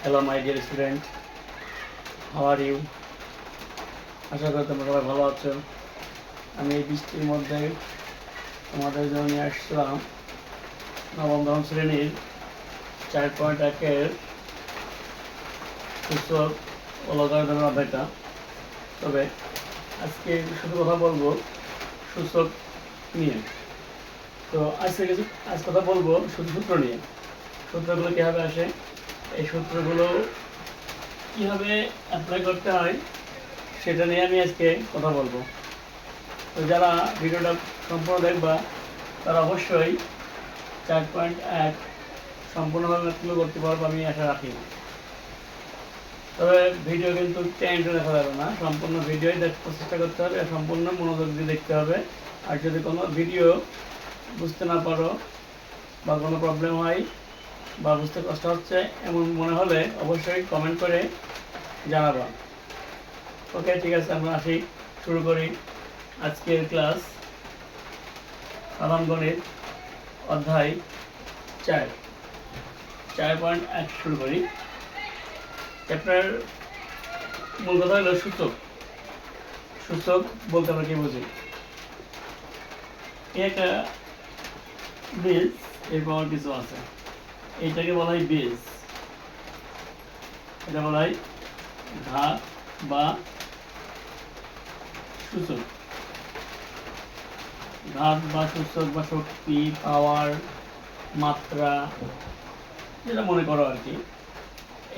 Hello my dear student how are you আশা করি তোমরা সবাই ভালো আছো। আমি এই বৃষ্টির মধ্যে তোমাদের জন্য নিয়ে আসছিলাম নবম দশম শ্রেণির চার পয়েন্ট একের ও লগারিদমের অধ্যায়টা। তবে আজকে শুধু কথা বলব সূচক নিয়ে। তো আজকে কিছু আজ কথা বলব শুধু সূত্র নিয়ে। সূত্রগুলো কীভাবে আসে? এই সূত্রগুলো কীভাবে অ্যাপ্লাই করতে হয়, সেটা নিয়ে আমি আজকে কথা বলব। তো যারা ভিডিওটা সম্পূর্ণ দেখবা, তারা অবশ্যই চার পয়েন্ট এক সম্পূর্ণভাবে তুলে করতে পারব আমি আশা রাখি। তবে ভিডিও কিন্তু টেন দেখা যাবে না, সম্পূর্ণ ভিডিওই দেখতে চেষ্টা করতে হবে সম্পূর্ণ মনোযোগ দিয়ে দেখতে হবে। আর যদি কোনো ভিডিও বুঝতে না পারো বা কোনো প্রবলেম হয় বা বুঝতে কষ্ট হচ্ছে, এমন মনে হলে অবশ্যই কমেন্ট করে জানাবা। ওকে ঠিক আছে, আমরা আসি, শুরু করি আজকের ক্লাস সাধারণ গণিত অধ্যায় চার। চার পয়েন্ট এক শুরু করি। চ্যাপ্টার মূল কথা হলো সূচক। সূচক বলতে আমরা কি বুঝি? একটা বীজ এর পাওয়ার কিছু আছে। এইটাকে বলা হয় বীজ এটা বলা হয় ঘাত বা সূচক। ঘাত বা সূচক বা শক্তি, পাওয়ার মাত্রা, যেটা মনে করো আর কি।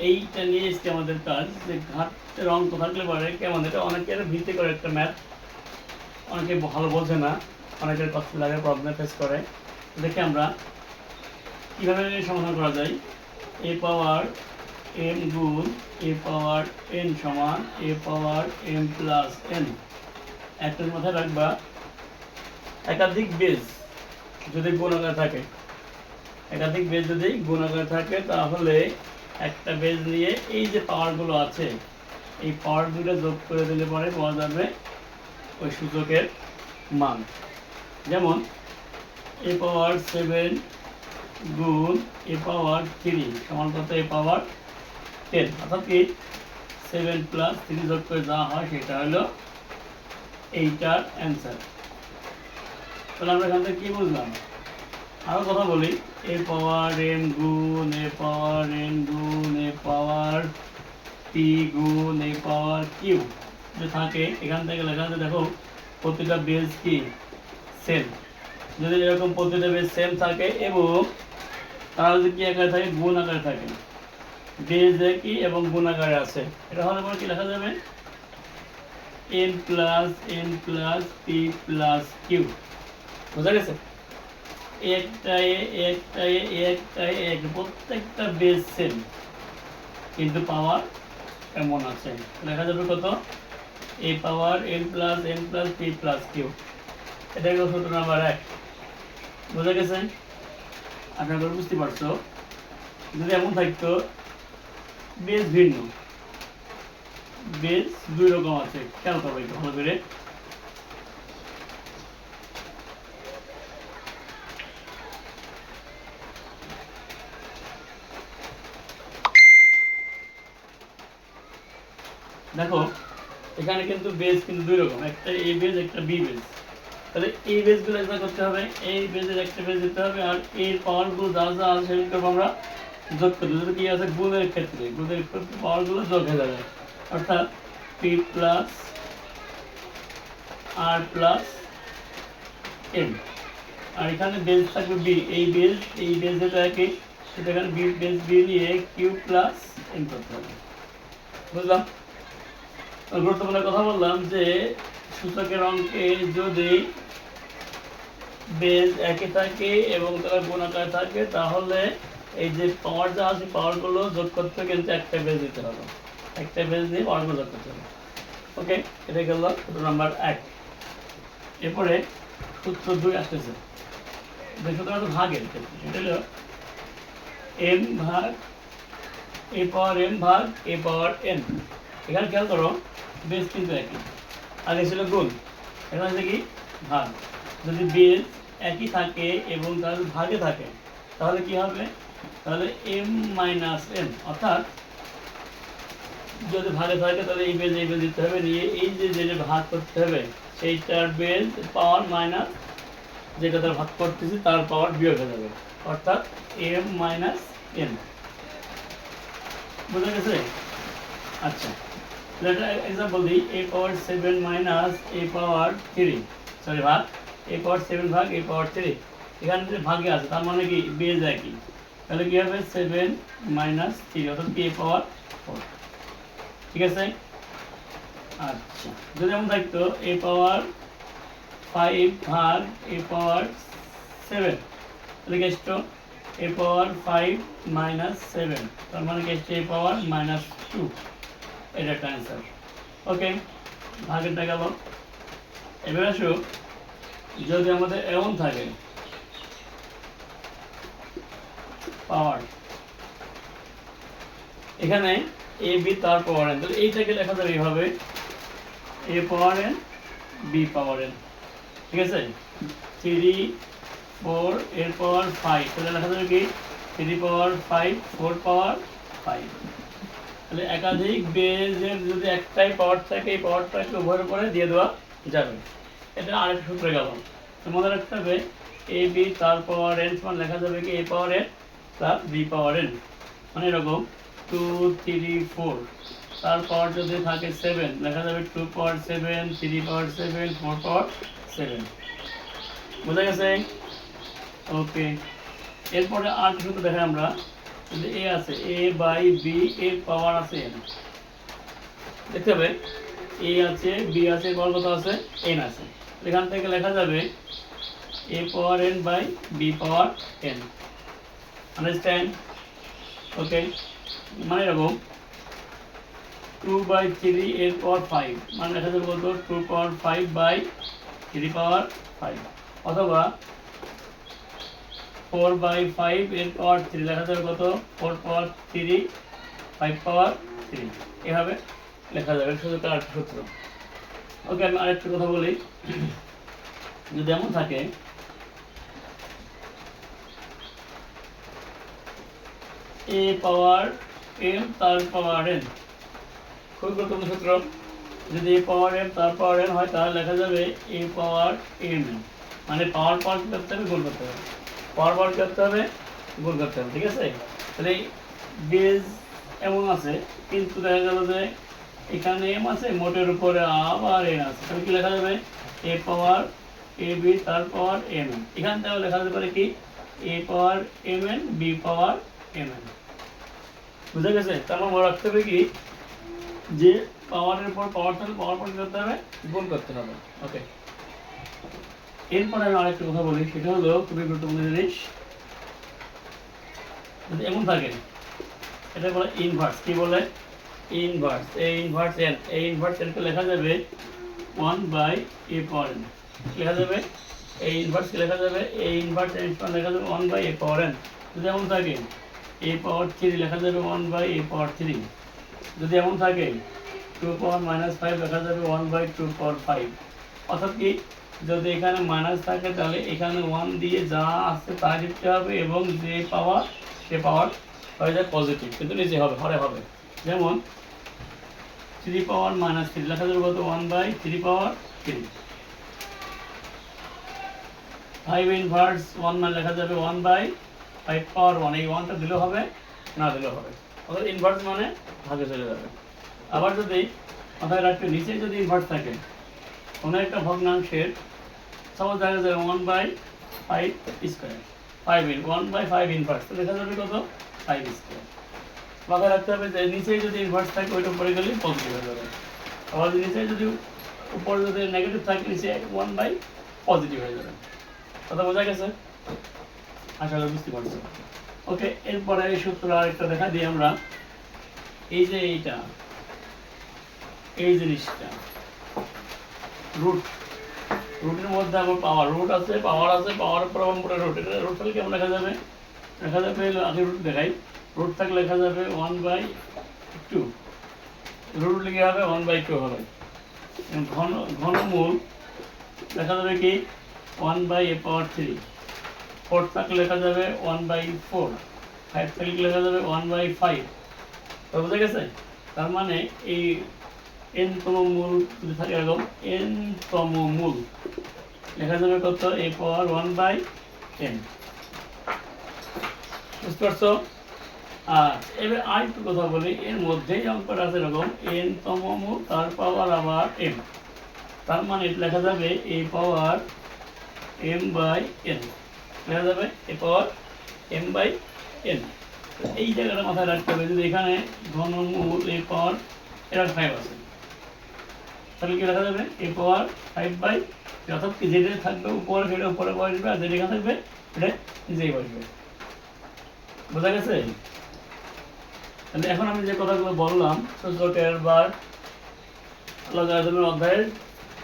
এইটা নিয়ে এসছে আমাদের কাজ যে ঘাটের অঙ্ক থাকলে পরে কেমন, এটা অনেকের ভিত্তি করে একটা ম্যাথ অনেকে ভালো বোঝে না, অনেকের কষ্ট লাগে প্রবলেম ফেস করে। দেখে আমরা কীভাবে সমাধান করা যায়? এ পাওয়ার এম গুণ এ পাওয়ার এন সমান A power M plus N একটা মাথায় রাখবা, একাধিক বেজ যদি গুণাকার থাকে, একাধিক বেজ যদি গুণাকার থাকে, তাহলে একটা বেজ নিয়ে এই যে পাওয়ারগুলো আছে, এই পাওয়ারগুলো যোগ করে দিলে পরে পাওয়া যাবে ওই সূচকের মান। যেমন এ পাওয়ার সেভেন গুণ এ পাওয়ার থ্রি সমান কত এ পাওয়ার টেন অর্থাৎ কি সেভেন প্লাস থ্রি যোগ করে যা হয় সেটা হলো এইটার অ্যান্সার তাহলে আমরা এখান থেকে কী বুঝলাম? আরও কথা বলি। এ পাওয়ার এন গুণ, এ পাওয়ার এন গুণ, এ পাওয়ার পি গুণ, এ পাওয়ার কিউ যে থাকে, এখান থেকে লেখা আছে, দেখো, প্রতিটা বেজ কি? সেম যদি এরকম বেজ সেম থাকে এবং তারা যদি কি আকারে থাকে? গুণ আকারে থাকে। বেজ কি এবং গুণ আকারে আছে। এটা হলে পরে কি লেখা যাবে? N plus N plus P plus Q বোঝা গেছে? একটাই একটাই একটাই এক, প্রত্যেকটা বেজ সেম কিন্তু পাওয়ার এমন আছে। লেখা যাবে কত? A power N plus N plus P plus Q এটা হলো সূত্র নাম্বার এক। বোঝা গেছে? আপনারা বুঝতে পারছ? যদি এমন থাকতো, বেশ ভিন্ন। বেশ দুই রকম আছে। কেন করব ভালো করে। দেখো, এখানে কিন্তু বেজ কিন্তু দুই রকম। একটা এ বেজ একটা বি বেজ তাহলে এই বেজগুলো একটা করতে হবে, এই বেজের একটা বেজ দিতে হবে আর এর পাওয়ারগুলো যা যা আছে সেগুলো আমরা যোগ করতে যদি কি আছে গুণের ক্ষেত্রে গুণের ক্ষেত্রে পাওয়ারগুলো যোগ হয়ে যাবে। অর্থাৎ P plus R plus M আর এখানে বেজ থাকবে বি এই বেজ এই বেজ যেটা কি সেটা এখানে বি বেজ বি নিয়ে কিউ প্লাস এম করতে হবে। বুঝলাম? গুরুত্বপূর্ণ কথা বললাম যে সূচকের অঙ্কে যদি বেজ একই থাকে এবং তারা গুণাকার থাকে, তাহলে এই যে পাওয়ার যা আছে পাওয়ারগুলো যোগ করতে কিন্তু একটা বেজ দিতে হবে। একটা বেজ দিয়ে পাওয়ারগুলো যোগ করতে হবে। ওকে এটা গেল সূত্র নাম্বার এক। এরপরে সূত্র দুই আসতেছে। সূত্র হলো ভাগের সেটা হলো এম ভাগ এ পাওয়ার এম ভাগ এ পাওয়ার এন এখানে খেয়াল করো বেস কিন্তু একই। আগে ছিল গুণ। এখন কি? ভাগ। যদি বেস একই থাকে এবং তার ভাগে থাকে, তাহলে কি হবে? তাহলে এম মাইনাস এম অর্থাৎ যদি ভাগে থাকে তাহলে এই বেজ এই বেজ দিতে হবে, নিয়ে এই যে যেটা ভাগ করতে হবে, সেইটার বেজ পাওয়ার মাইনাস যেটা তার ভাগ করতেছি, তার পাওয়ার বিয়োগ হয়ে যাবে, অর্থাৎ এম মাইনাস এম বুঝা গেছে? আচ্ছা এক্সাম্পল দিই A power seven minus A power three sorry ভাগ। এ পাওয়ার সেভেন ভাগ, এ পাওয়ার থ্রি এখানে যে ভাগে আছে তার মানে কি? বেজ একই তাহলে কি হবে? সেভেন মাইনাস থ্রি অর্থাৎ এ পাওয়ার ফোর ঠিক আছে? আচ্ছা। যদি এমন থাকতো এ পাওয়ার ফাইভ ভাগ, এ পাওয়ার সেভেন তাহলে কি আসতো? A power five minus seven তার মানে কি আসছে এ পাওয়ার মাইনাস টু এটা একটা অ্যান্সার ওকে ভাগেরটা গেল। এবার আসো। যদি আমাদের এমন থাকে, পাওয়ার। এখানে এ বি তার পাওয়ার এন এইটাকে লেখা যাবে এইভাবে। A power N B power N ঠিক আছে? থ্রি ফোর এর পাওয়ার ফাইভ তাহলে লেখা যাবে কি? Three power five four power five তাহলে একাধিক বেজের যদি একটাই পাওয়ার থাকে, এই পাওয়ারটাকে উভয়ের উপরে দিয়ে দেওয়া যাবে। এটা আরেকটা সূত্রে গেল। তো মনে রাখতে হবে এ বি তার পাওয়ার এন সমান লেখা যাবে কি? A power N plus B power N মানে এরকম টু থ্রি ফোর তার পাওয়ার যদি থাকে সেভেন লেখা যাবে two power seven three power seven four power seven বোঝা গেছে? ওকে এরপরে কিছু তো দেখাই আমরা। যদি এ আছে এ বাই বি এর পাওয়ার আছে এন দেখতে হবে। এ আছে বি আছে কত আছে? এন আছে। এখান থেকে লেখা যাবে A power N by B power N understand okay মানে এরকম টু বাই থ্রি এর পাওয়ার ফাইভ মানে লেখা যাবে কত? Two power five by three power five অথবা ফোর বাই ফাইভ এর পাওয়ার থ্রি লেখা যাবে কত? Four power three five power three এভাবে লেখা যাবে। শুধু তার সূত্র। ওকে আমি আরেকটা কথা বলি। যদি এমন থাকে, এ পাওয়ার এম, তার পাওয়ার এন। খুবই গুরুত্বপূর্ণ সূত্র। যদি এ পাওয়ার এম, তার পাওয়ার এন হয়, তাহলে লেখা যাবে এ পাওয়ার এম এন। মানে পাওয়ার পাওয়ার কি করতে হবে? গুণ করতে হবে। পাওয়ার পাওয়ার করতে হবে? গোল করতে হবে, ঠিক আছে? তাহলে বেজ এমন আছে, কিন্তু দেখা গেল যে এখানে এম আছে, মোটের উপরে আবার এন আছে। তাহলে কি লেখা যাবে? এ পাওয়ার এ বি তার পাওয়ার এম এন এখান থেকে লেখা যেতে পারে কি? A power M N B power M N বুঝা গেছে? তার মানে রাখতে হবে কি? যে পাওয়ারের পর পাওয়ার থাকলে পাওয়ার পর করতে হবে? গুণ করতে হবে। ওকে এরপরে আমি আরেকটা কথা বলি। সেটা হলো খুবই গুরুত্বপূর্ণ জিনিস। এমন থাকে, এটা বলে ইনভার্স কি বলে? ইনভার্স এই ইনভার্স এন এই ইনভার্স এনকে লেখা যাবে one by A power N লেখা যাবে এই ইনভার্সকে লেখা যাবে এই ইনভার্স এন সমান লেখা যাবে one by A power N যদি এমন থাকে এ পাওয়ার থ্রি লেখা যাবে one by A power three যদি এমন থাকে টু পাওয়ার মাইনাস ফাইভ লেখা যাবে one by two power five অর্থাৎ কি, যদি এখানে মাইনাস থাকে, তাহলে এখানে ওয়ান দিয়ে যা আসছে তা লিখতে হবে এবং যে পাওয়ার সে পাওয়ার হয়ে যায় পজিটিভ কিন্তু নিচে হবে, হরে হবে। যেমন থ্রি পাওয়ার মাইনাস থ্রি লেখা যাবে কত? One by three power three five inverse one মানে লেখা যাবে one by five power one এই ওয়ানটা দিলেও হবে, না দিলেও হবে। অর্থাৎ ইনভার্স মানে ভাগে চলে যাবে। আবার যদি মাথায় রাখতে, নিচে যদি ইনভার্স থাকে, কোনো একটা ভগ্নাংশের সাপোজ দেখা যাবে one by five square five in one by five inverse তো লেখা যাবে কত? ফাইভ স্কোয়ার মাথায় রাখতে হবে যে নিচেই যদি ইনভার্স থাকে, ওইটা উপরে গেলে পজিটিভ হয়ে যাবে। আবার নিচে যদি উপরে যদি নেগেটিভ থাকে, নিচে ওয়ান বাই পজিটিভ হয়ে যাবে। কথা বোঝা গেছে? আশা করি বুঝতে পারছ। ওকে, এরপরে এই সূত্র আরেকটা দেখা দিই আমরা। এই যে এইটা, এই জিনিসটা রুট রুটের মধ্যে আমার পাওয়ার রুট আছে পাওয়ার আছে পাওয়ার পর পরে রুট রুট থাকলে কেমন লেখা যাবে? দেখা যাবে, আগে রুট দেখাই। রুট থাকলে লেখা যাবে ওয়ান বাই টু রুট লিখে হবে ওয়ান বাই টু হবে। ঘন ঘনমূল লেখা যাবে কি? One by A power three four থাকলে লেখা যাবে ওয়ান বাই ফোর ফাইভ থাকলে লেখা যাবে? ওয়ান বাই ফাইভ তো বুঝা গেছে? তার মানে এই এন তম মূল যদি থাকে এরকম এন তম মূল লেখা যাবে কত? A power one by ten বুঝতে পারছ? আর এবার আর একটু কথা বলি, এর মধ্যেই অঙ্কটা আছে এরকম এন তম তার পাওয়ার আবার এম তার মানে লেখা যাবে A power M by N লেখা যাবে A power M by N এই জায়গাটা মাথায় রাখতে হবে, যদি এখানে ঘনমূল এ পাওয়ার এর ফাইভ আছে। তাহলে কি লেখা যাবে? এ পাওয়ার ফাইভ বাই অর্থাৎ যেটা থাকবে, উপরে সেটা উপরে বসবে, আর যেটা থাকবে, এটা নিজেই বসবে। বোঝা গেছে? তাহলে এখন আমি যে কথাগুলো বললাম সূচকের বার লগারিদমের অধ্যায়ের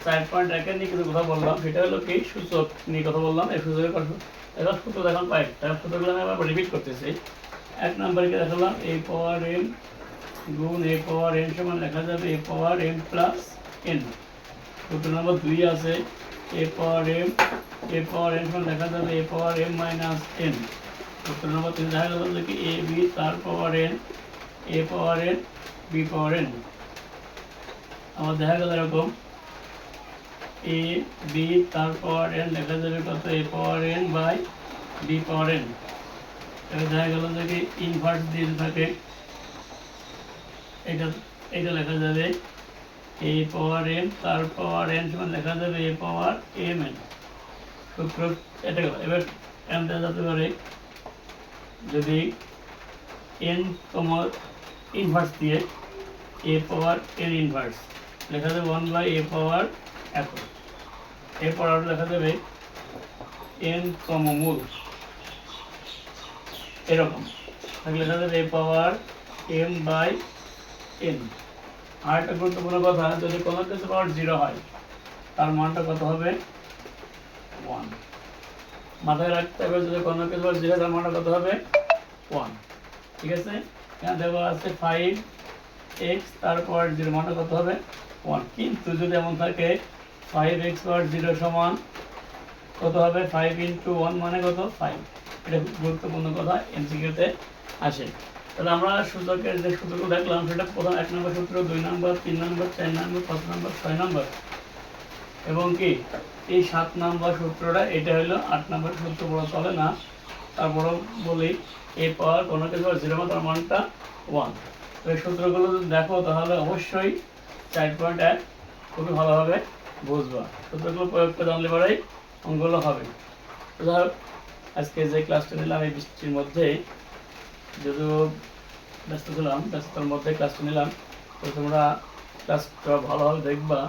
চার পয়েন্ট একের নিয়ে কিছু কথা বললাম। সেটা হলো কি? সূচক নিয়ে কথা বললাম। এই সূচকের কথা সূত্র দেখান পাই তার সূত্রগুলো আমি আবার রিপিট করতেছি। এক নম্বরকে দেখালাম এ পাওয়ার এম গুণ এ পাওয়ার এন সমান লেখা যাবে A power M plus N সূত্র নম্বর দুই আছে এ power M A power N সমান লেখা যাবে A power M minus N সূত্র নম্বর তিন দেখা গেল যে এ বি তার power N A power N B power N আবার দেখা গেল এরকম। এ, বি তার পাওয়ার এন লেখা যাবে কত? A power N by B power N. এবার দেখা গেল যে কি ইনভার্স দিয়ে থাকে, এটা এটা লেখা যাবে এ পাওয়ার এন তার পাওয়ার এন সমান লেখা যাবে এ পাওয়ার এম এন। সূত্র এটা গেল। এবার এম দেওয়া যেতে পারে যদি এন তোমার ইনভার্স দিয়ে এ পাওয়ার এন ইনভার্স লেখা যাবে ওয়ান বাই এ পাওয়ার এখন এরপর আরও লেখা যাবে এন তম মূল এরকম। তাহলে লেখা যাবে A power M by N আর একটা গুরুত্বপূর্ণ কথা, যদি কোনো কিছু পাওয়ার জিরো হয়, তার মানটা কত হবে? ওয়ান মাথায় রাখতে হবে, যদি কোনো কিছু পাওয়ার জিরো তার মানটা কত হবে? ওয়ান ঠিক আছে? এখানে দেওয়া আছে ফাইভ এক্স তারপর জিরো মানটা কত হবে? ওয়ান কিন্তু যদি এমন থাকে ফাইভ এক্স পাওয়ার জিরো সমান কত হবে? ফাইভ ইন্টু ওয়ান মানে কত? ফাইভ এটা খুব গুরুত্বপূর্ণ কথা এমসিকিউতে আসে। তাহলে আমরা সূচকের যে সূত্রগুলো দেখলাম, সেটা প্রথম এক নম্বর সূত্র, দুই নম্বর, তিন নম্বর, চার নম্বর, পাঁচ নম্বর, ছয় নম্বর। এবং কি? এই সাত নম্বর সূত্রটা, এটা হলো আট নম্বর সূত্র বড় চলে না। তারপরও বলি এই পাওয়ার কোনো কিছু জিরো মাত্রার মানটা ওয়ান তো এই সূত্রগুলো যদি দেখো, তাহলে অবশ্যই চার পয়েন্ট এক খুবই ভালোভাবে বুঝবা। সূত্রগুলো প্রয়োগ করে জানলে পরেই অঙ্কগুলো হবে। ধর আজকে যে ক্লাসটা নিলাম, এই বৃষ্টির মধ্যে যদিও ব্যস্ত ছিলাম, ব্যস্ততার মধ্যে ক্লাসটা নিলাম, তো তোমরা ক্লাসটা ভালোভাবে দেখবা,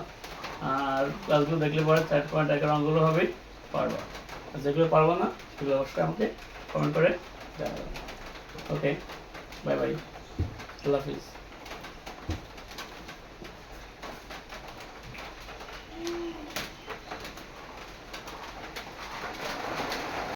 আর ক্লাসগুলো দেখলে পরে চার পয়েন্ট একের অঙ্কগুলো হবে, পারবা। যেগুলো পারব না, সেগুলো অবশ্যই আমাকে কমেন্ট করে। ওকে বাই বাই আল্লাহ হাফিজ